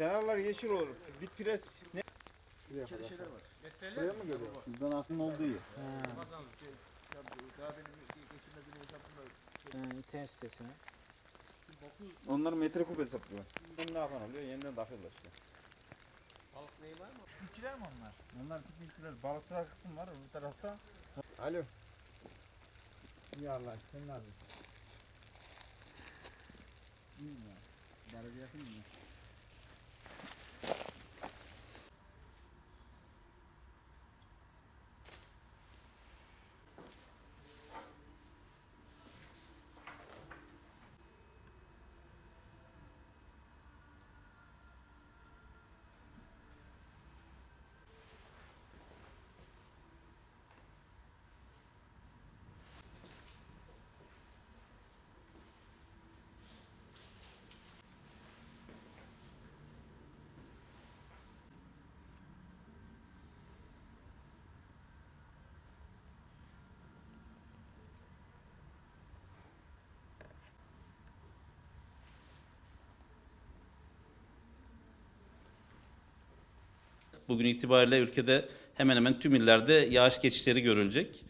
Kenarlar yeşil olur. Bit pres ne? Şuraya kadar. şeyler var. Buraya mı geliyor? Şuradan akın olduğu yer. Ramazan, şey, ya bu daha benim geçirmediğim hesapımda Yani internet sitesine. Onlar metreküp hesaplıyor. Yeniden akan oluyor, yeniden takıyorlar işte. balık neyi var mı? Bitkiler mi onlar? Onlar bitkiler. Balıkçılar kısım var öbür tarafta. Alo. İyi Allah sen ne yapıyorsun? İyiyim ya. Barajı yakın mı? Bugün itibariyle ülkede hemen hemen tüm illerde yağış geçişleri görülecek.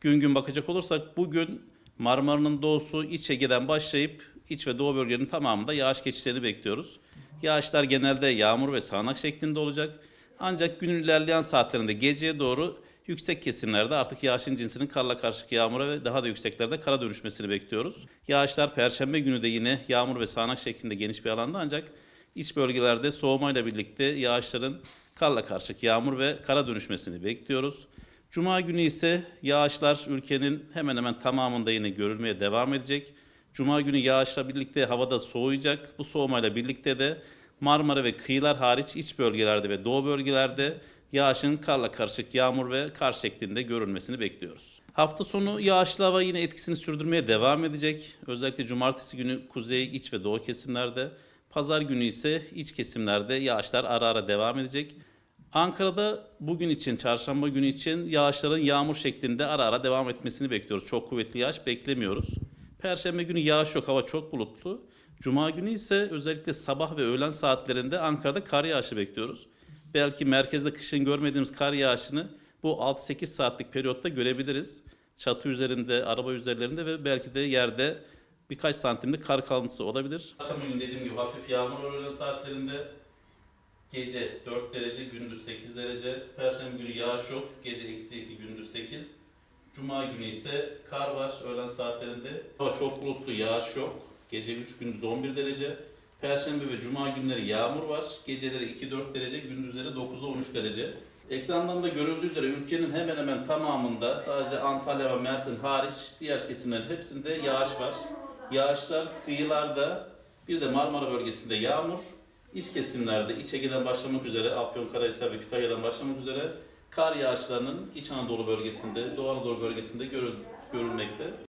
Gün gün bakacak olursak bugün Marmara'nın doğusu İç Ege'den başlayıp iç ve doğu bölgenin tamamında yağış geçişlerini bekliyoruz. Yağışlar genelde yağmur ve sağanak şeklinde olacak. Ancak günün ilerleyen saatlerinde geceye doğru yüksek kesimlerde artık yağışın cinsinin karla karışık yağmura ve daha da yükseklerde kara dönüşmesini bekliyoruz. Yağışlar perşembe günü de yine yağmur ve sağanak şeklinde geniş bir alanda ancak iç bölgelerde soğumayla birlikte yağışların karla karışık yağmur ve kara dönüşmesini bekliyoruz. Cuma günü ise yağışlar ülkenin hemen hemen tamamında yine görülmeye devam edecek. Cuma günü yağışla birlikte havada soğuyacak. Bu soğumayla birlikte de Marmara ve kıyılar hariç iç bölgelerde ve doğu bölgelerde yağışın karla karışık yağmur ve kar şeklinde görülmesini bekliyoruz. Hafta sonu yağışlı hava yine etkisini sürdürmeye devam edecek. Özellikle cumartesi günü kuzey, iç ve doğu kesimlerde, pazar günü ise iç kesimlerde yağışlar ara ara devam edecek. Ankara'da bugün için, çarşamba günü için yağışların yağmur şeklinde ara ara devam etmesini bekliyoruz. Çok kuvvetli yağış beklemiyoruz. Perşembe günü yağış yok, hava çok bulutlu. Cuma günü ise özellikle sabah ve öğlen saatlerinde Ankara'da kar yağışı bekliyoruz. Belki merkezde kışın görmediğimiz kar yağışını bu 6-8 saatlik periyotta görebiliriz. Çatı üzerinde, araba üzerlerinde ve belki de yerde birkaç santimlik kar kalıntısı olabilir. Akşam günü dediğim gibi hafif yağmur öğlen saatlerinde. Gece 4 derece, gündüz 8 derece. Perşembe günü yağış yok, gece eksi 2, gündüz 8. Cuma günü ise kar var öğlen saatlerinde. Hava çok bulutlu, yağış yok. Gece 3, gündüz 11 derece. Perşembe ve cuma günleri yağmur var. Geceleri 2-4 derece, gündüzleri 9-13 derece. Ekrandan da görüldüğü üzere ülkenin hemen hemen tamamında sadece Antalya ve Mersin hariç diğer kesimlerin hepsinde yağış var. Yağışlar kıyılarda bir de Marmara bölgesinde yağmur, iç kesimlerde İç Ege'den başlamak üzere Afyonkarahisar ve Kütahya'dan başlamak üzere kar yağışlarının İç Anadolu bölgesinde, Doğu Anadolu bölgesinde görül- görülmekte.